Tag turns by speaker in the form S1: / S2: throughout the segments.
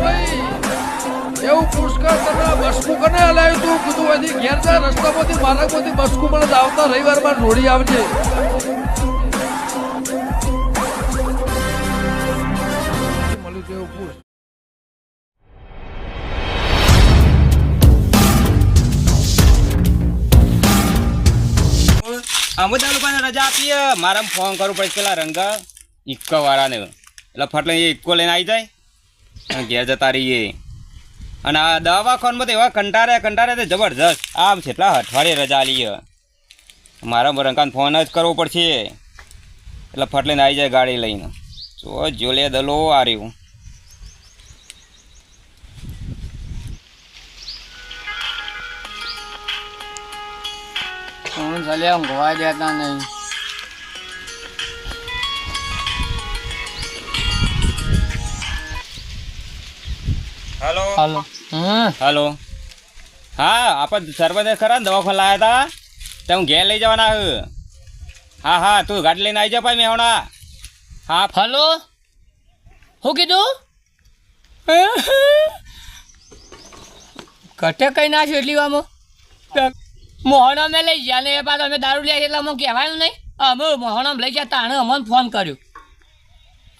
S1: ભાઈ. એવું પુષ્કળ તને બસકું કને હલાવ્યું તું. કીધું અહીંથી ઘેર જા, રસ્તામાંથી માર્ગમાંથી બસકું પણ આવતા રવિવારમાં રોડી આવજે. મળ્યું તો એવું
S2: રજા આપીએ. મારા ફોન કરવું પડે પેલા રંગા. ઇક્કો વાળાને એટલે ફટલે ઇક્કો લઈને આવી જાય. ઘેર જતા રહીએ. અને આ દવાખાનમાં તો એવા કંટારે કંટારે તો જબરજસ્ત. આમ છે, એટલા અઠવાડિયે રજા લઈએ મારા રંકાન ફોન જ કરવો પડશે. એટલે ફટલે આવી જાય ગાડી લઈને. જો જોલે દલો આ રહ્યું.
S3: હું ચાલ્યા ઊંઘવા દેતા નહીં.
S2: હલો.
S3: હેલો.
S2: હેલો. હા આપણે સરપંચ ખરા ને દવાખાને લાયા હતા તે હું ઘેર લઈ જવાના હે. હા હા તું ગાડી લઈને આવી જા ભાઈ મેહોણા. હા.
S3: હલો? શું કીધું? ઘટે કઈ નાખ્યું એટલી વામાં મોહણો અમે લઈ ગયા ને એ બાદ અમે દારૂ લઈ એટલે અમે કહેવાયું નહીં. અમે મોહણો લઈ ગયા તાણે અમને ફોન કર્યો.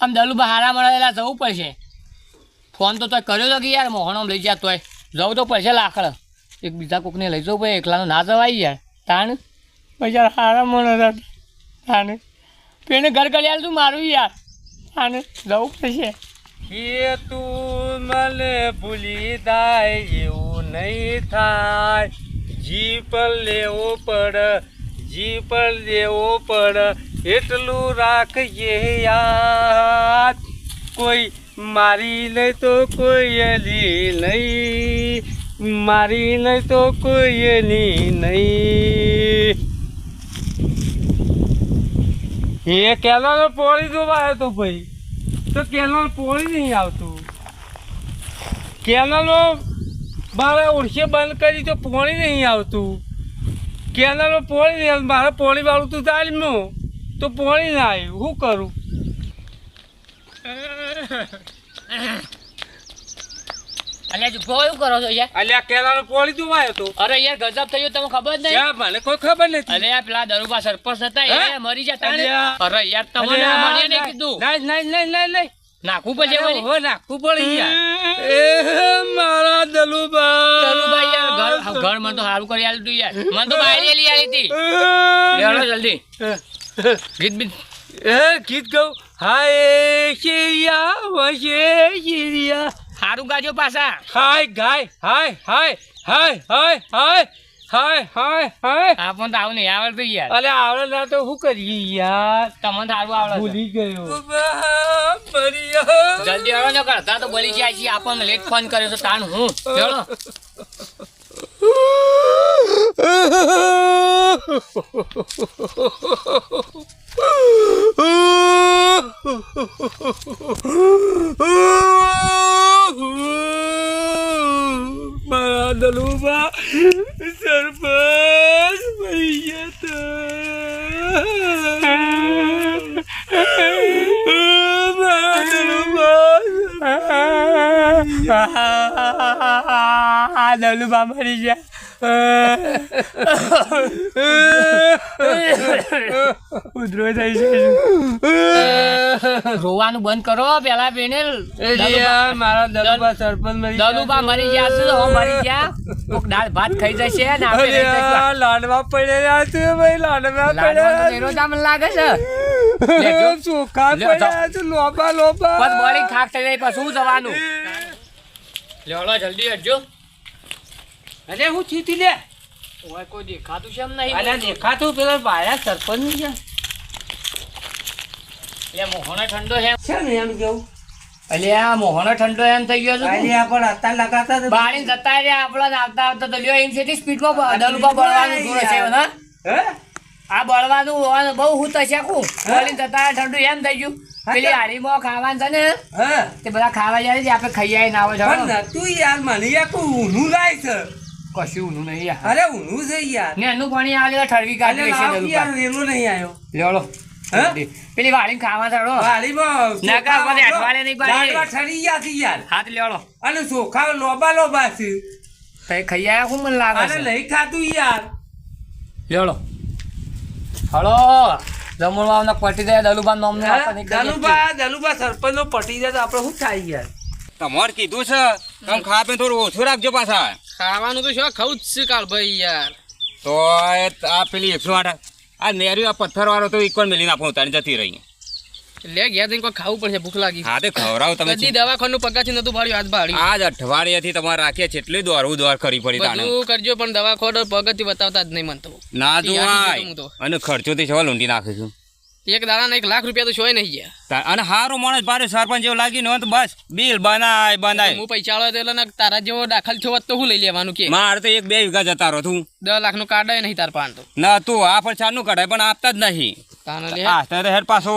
S3: આમ દલુભા હારા મળેલા જવું પડશે. ફોન તો તોય કર્યો તો કે યાર મોહણો લઈ જા તોય. જવું તો પૈસા લાખડ એક બીજા કોકને લઈ જવું ભાઈ એકલાનું ના જવાય યાર. તાણ? પછી હારા મળે તાણે. પેને ઘર કરી તું મારું યાર. તાણે જવું પડશે.
S2: એ તું મને ભૂલી જાય એવું નહીં થાય. જી પર લેવો પડ જી પર લેવો પડ એટલું રાખજે યાર. કોઈ મારી નહીં તો કોઈની નહીં મારી નહીં તો કોઈની નહીં એ કેનાલ પોળી જોવાયો તો ભાઈ. તો કેનલ પોળી નહીં આવતું. કેનલો મારે ઓળખે બંધ કરી તો પોણી નહીં આવતું. કેનલો પોણી નહીં આવતું. મારે પોણી વાળું તું તાલમ્યું તો પોણી ના આવ્યું. શું કરું?
S3: અલ્યા જો કરો છો યાર?
S2: અલ્યા કેનાલો પોળી જોવાયો તો
S3: અરે યાર ગજબ થયું તમને ખબર નહીં?
S2: ક્યાં? મને કોઈ ખબર નથી.
S3: અરે આ પેલા દરુબા સરપંચ હતા એ મરી જતા અરે યાર તમને મને નહીં કીધું.
S2: નહીં નહીં નહીં નહીં નહીં
S3: નાખવું પડશે
S2: હો, નાખવું પડે યાર. એ મારા દલુબા
S3: યાર ઘર ઘર મને તો સારું કરી આલ્યું યાર. મને તો બાયરી લઈ આલી હતી. લેવડો જલ્દી. ગીત બીત
S2: એ ગીત ગાઉં. હાય શિરિયા વજે શિરિયા.
S3: સારું ગાજો પાછા.
S2: હાય ગાય હાય હાય હાય હાય હાય હાય હાય હાય.
S3: આપણ તો આવું નહીં આવડતું યાર.
S2: અરે આવડે ના તો શું કરીએ યાર?
S3: તમને સારું આવડે.
S2: ભૂલી ગયો.
S3: જલ્દી હવે ન કરતા તો બોલી જાય છે આપણને લેટ ફોન કર્યો તો તાણ હું? ચલો.
S2: مدلوبة سرفاس ميتة
S3: مدلوبة سرفاس مريجة ઉધરો થઈ છે. રોવાનું બંધ કરો પેલા બેને
S2: મારા દલુબા સરપંચ
S3: દલુબા મરી ગયા છે હો મરી ગયા. કોક દાળ ભાત ખાઈ જશે ને આપણે
S2: લાડવા પડ્યા છે ભાઈ લાડવા પડ્યા
S3: એનો જ લાગે છે. લેજો.
S2: ચોખા. પડ્યા છે લોબા લોબા
S3: બસ બોલિંગ ખાક થઈ જાય પછી શું જવાનું? લેવડો જલ્દી હટજો.
S2: અરે હું ચીતી લે.
S3: ઓય કોઈ દેખાતું છે એમ નહીં?
S2: અરે દેખાતું પેલા બાયા સરપંચ છે.
S3: લે મોહનો ઠંડો છે
S2: છે ને એમ કેવું?
S3: અલ્યા મોહનો ઠંડો એમ થઈ ગયો છે
S2: અરે પણ અત્યારે લગાતા
S3: બાળી જતા રહ્યા આપણા આવતા આવતા તો લ્યો એમ છે સ્પીડમાં દલુબા બળવાનું જોડે છે ને
S2: હે?
S3: આ બળવાનું હોવાનું બહુ હું થશે કું બોલીને જતા ઠંડુ એમ થઈ ગયું. પેલી હારીમાં ખાવાનું છે ને તે બધા ખાવા જાય છે આપણે ખાઈ આવીને આવો છો
S2: પણ યાર મને યાર કોઈ ઊનું લાય છે.
S3: કશું ઊનું નહીં યાર.
S2: અરે ઊનું છે યાર.
S3: ને એનું પાણી આવે એટલે ઠરવી કાઢી છે
S2: યાર વેલો નહીં આવ્યો.
S3: લેવડો પેલી વાળી ખાવા કાં
S2: ચોખા
S3: નહીં પાડી.
S2: ઠરી ગયા છે યાર.
S3: હાથ લેવડો
S2: અને ચોખા લોબા લોબા છે.
S3: તઈ ખાઈ આયા હું મને લાગે
S2: અને લઈ ખાધું યાર.
S3: લેવડો હલો જમણવાના પટી જાય દલુબા નામને આપણને
S2: દલુબા દલુબા સરપંચ નો પટી જાય તો આપડે શું થાય યાર?
S4: તમારે કીધું છે તમે ખા પીને થોડું ઓછું રાખજો પાછા.
S5: ખાવાનું તો શું ખાવું જ છે કાળ ભાઈ યાર.
S4: તો આ પેલી એકસો આઠ આ નેરી આ પથ્થર વાળો તો એક મેલી નાખો ઉતારી જતી રહી.
S5: લે ગયા જઈને કોઈ ખાવું પડશે ભૂખ લાગી.
S4: હા તે ખવરાવ તમે
S5: બધી દવાખાનું પગાથી નતું ભાડ્યું આજ ભાડ્યું
S4: આજ અઠવાડિયાથી તમારે રાખીએ છે એટલી દોરવું દોર કરી પડી તાણે.
S5: બધું કરજો પણ દવાખોડ પગથી બતાવતા જ નહીં મનતો
S4: ના
S5: તો.
S4: અને ખર્ચો થી સવાલ ઊંડી નાખીશું છું.
S5: એક દાડાના એક લાખ રૂપિયા તો શોય નહીં ગયા.
S4: અને હારો માણસ બારે સરપંચ જેવું લાગી નો તો બસ બિલ બનાય બનાય.
S5: હું પૈસા વાળો એટલે ને તારા જેવો દાખલ થયો તો હું લઈ લેવાનું કે?
S4: મારે તો એક બે વીઘા જતા રહો તું.
S5: દસ લાખનું કાઢે નહીં તાર પાન તો.
S4: ના તું આ પણ ચારનું કઢાય પણ આપતા જ નહીં.
S5: તાને લે.
S4: તારે હેડ પાછો.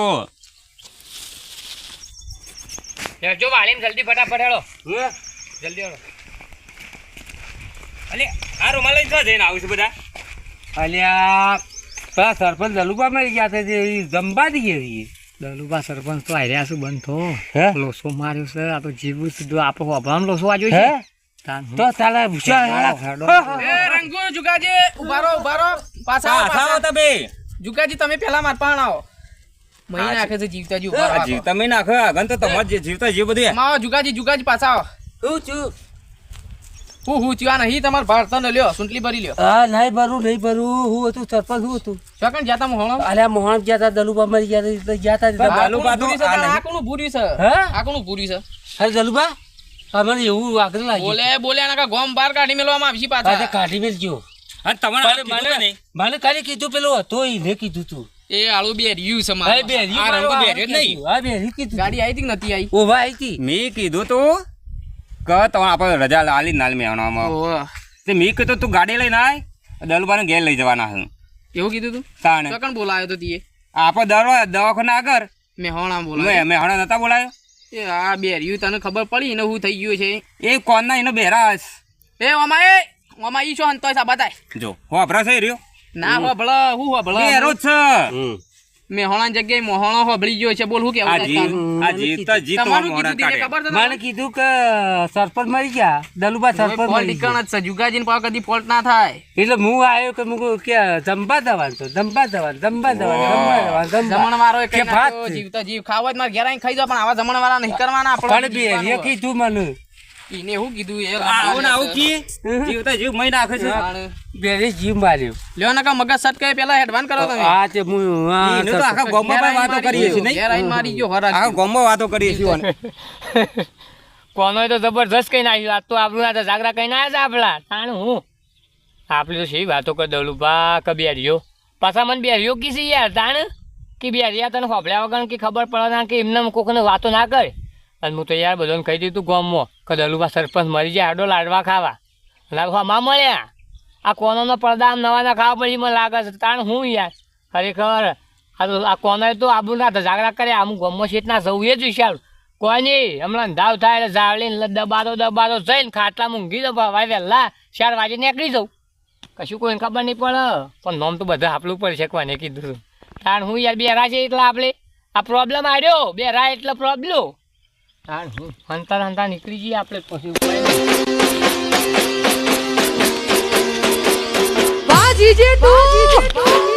S3: જો વાળીને જલ્દી ફટાફટ હેડો. જલ્દી હેડો.
S4: અલે આ રૂમાલ લઈને જઈને આવું છું બધા.
S2: અલ્યા પેલા સરપંચ દલુબા મરી ગયા છે જે જમવા દઈએ છીએ
S3: દલુબા સરપંચ તો હાર્યા શું બંધ. થો લોસો માર્યો છે આ તો જીવું સીધું આપણો અભામ લોસો વાગ્યો છે.
S2: તો ચાલે ભૂષણ
S3: હેડો, હેડો.
S5: એ રંગુ જુગાજી ઉભારો ઉભારો. પાછા
S4: પાછા તમે.
S5: જુગાજી તમે પહેલા માર પાણ આવો. મહી નાખે છે જીવતા.
S4: જીવ તમે નાખો આગળ તો તમારે જીવતા જીવ બધું.
S5: જુગાજી જુગાજી પાછા આવો.
S2: શું છું.
S5: હું હું ચુવા નહીં તમારે ભારતનો લ્યો સુંટલી ભરી લ્યો.
S2: હા નહીં ભરું નહીં ભરું હું હતું સરપંચ હું હતું.
S5: ચોકન જાતા મોહણ?
S2: અલ્યા મોહણ ગયા દલુબા મરી ગયા તો ગયા હતા
S4: આ
S2: દલુબા.
S4: દલુબા તો આ નહીં.
S5: આ કોનું ભૂરી છે?
S2: હે?
S5: આકણું પૂરી છે?
S2: અરે દલુબા અમને એવું આગળ લાગ્યું
S5: બોલે બોલે આના કા ગોમ બાર કાઢી મેલવામાં આવશે
S2: પાછા. કાઢી મેલજો.
S4: અને તમારે
S2: મને? મને ખાલી કીધું પેલો હતો એને કીધું તું.
S5: એ આળુ બે રહ્યું છે મારું.
S2: બે હરી
S4: આ
S2: મારો
S4: બે
S2: હારું
S4: નહીં.
S2: હા, બે હરી કીધું
S5: ગાડી આવી હતી કે નથી આવી
S2: ઓવા આવી હતી.
S4: મેં કીધું તું કે તમે આપણે રજા આલી નાલ મેળવામાં
S5: ઓહો.
S4: તે મેં કીધું તું ગાડી લઈને આય દલુબાને ઘેર લઈ જવાના હું
S5: એવું કીધું તું?
S4: તાણે.
S5: ચોકન બોલાયો તો તીએ?
S4: આપણે દરવા દવાખાના આગળ.
S5: મેં હોણા બોલાયો.
S4: મેં મેં હણા નતા બોલાયો?
S5: એ આ બે રહ્યું તને ખબર પડી ને હું થઈ ગયું છે?
S4: એ કોણના એનો બેરાસ
S5: એ ઓમા એ ઓમા ઈ છો હંતોય સા બતાય
S4: જો હો અભરા રહ્યો.
S5: ના હો ભળ હું હો ભળ
S4: છે.
S5: મેં હોણા જગ્યાએ મોહણો હોબળી ગયો છે. બોલ હું કેવું
S4: આ
S5: કીધું.
S4: કાઢે
S2: મને કીધું કે સરપંચ મરી ગયા. દલુબા સરપંચ
S5: ફોલ્ટ
S2: મરી ગયા.
S5: ઠીકાણા જ છે. જુગાજીને પાવ કદી ફોલ્ટ ના થાય.
S2: એટલે હું આવ્યો કે મું કે જંબા દવાનું તો જંબા દવાનું જંબા દવાનું જંબા દવાનું
S5: જમણ વાળો
S2: કે ભાત
S5: નાખ્યો, જીવતો જીવ ખાવા જ મારે ઘેર આવીને ખાઈ જાવ પણ આવા જમણ વાળા નહીં કરવાના
S2: પણ
S5: આપણે
S2: બે કીધું મને.
S5: ઈને એવું કીધું એ
S4: આવું આવું કી જીવ તો જીવ મહી નાખે છે.
S5: જાણે.
S2: બે હરી જીવ માર્યો.
S5: લ્યો ના કા મગજ સટ કરે પેલા હેડવાન કરો તમે.
S2: હા તે હું હા,
S4: એને તો આખા. ગામમાં વાતો કરીએ છીએ
S5: નહીં? આવીને મારી ગયો હરા
S4: આખા ગામમાં વાતો કરીએ છીએ
S3: કોનો તો જબરદસ્ત કઈ નાખ્યું આજ તો આપણું આ તો જાગરા કઈ ના છે આપણા. તાણ હું? આપણી તો શી વાતો કર દઉં બા કે બેરિયો પાછા મને બેરિયો છે યાર તાણ? કે બેરિયા તને હોભળ્યા વગર કે ખબર પડે ના કે એમને કોકને વાતો ના કરે. અને હું તો યાર બધાને કહી દીધું ગામમાં, કે દલુભા સરપંચ મરી જાય, આડો લાડવા ખાવા. લાડવા માં મળ્યા? આ કોનોનો પડદા આમ નવા ના ખાવા પછી મને લાગે છે, તાણ હું યાર? ખરેખર, આ તો આ કોનો તો આબુ ના જાગરા કરે આમ ગામમાં શેઠ ના જવું એ જ વિચારું કોઈ નહીં, હમણાં ધાવ થાય એટલે જાવલીને દબાતો દબાતો જઈને ખાટલા મૂંઘી દો ભાઈ વહેલા ચાર વાગે નીકળી જાઉં. કશું કોઈને ખબર નહીં પડે. પણ નોમ તો બધા આપલું પડશે કોને કીધું. કારણ હું યાર, બેરા છે એટલે આપણે આ પ્રોબ્લેમ આવ્યો બેરા એટલે પ્રોબ્લેમ તાણ હું હંતા હંતા નીકળી જઈએ આપણે પછી બાજી નહીં.
S6: જે તું